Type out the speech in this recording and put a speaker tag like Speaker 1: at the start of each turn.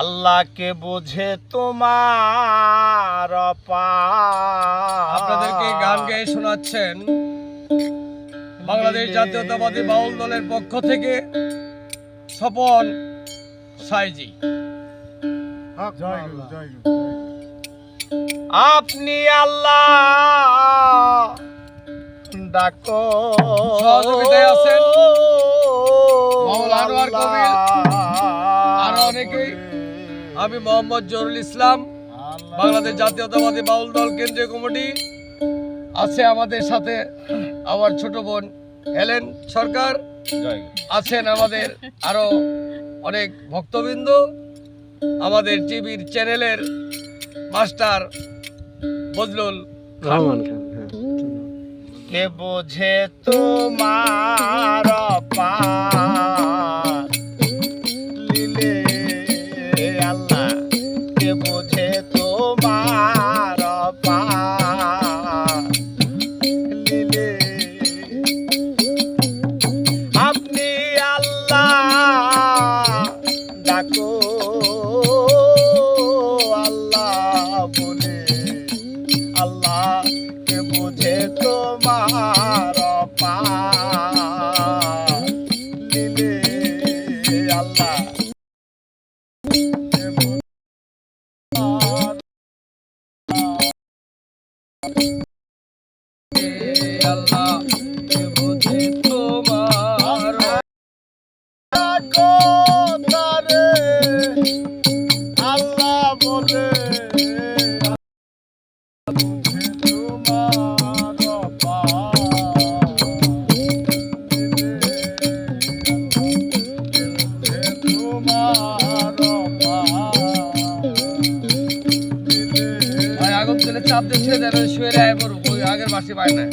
Speaker 1: আল্লাহকে বুঝে তোমার।
Speaker 2: আপনাদেরকে গান গেয়ে শোনাচ্ছেন? বাংলাদেশ জাতীয়তাবাদী বাউল দলের পক্ষ থেকে স্বপন সাইজি।
Speaker 1: আপনি আল্লাহ ডাকো।
Speaker 2: সহযোগিতায় আছেন। মাওলানা আনোয়ার কবির, আরও অনেকেই। আমি মোহাম্মদ জহুরুল ইসলাম বাংলাদেশ জাতীয়তাবাদী বাউল দল কেন্দ্রীয় কমিটি। আছে আমাদের সাথে আমার ছোট বোন হেলেন সরকার। আছেন আমাদের আরও অনেক ভক্তবৃন্দ। আমাদের টিভির চ্যানেলের মাস্টার বজলুল
Speaker 3: রহমান খান হ্যাঁ।
Speaker 1: কে বোঝে তোমার আল্লাহ
Speaker 2: চাপ দিচ্ছে যেন শুয়ে রায় পড়ুক ওই আগের বাসি পায় না।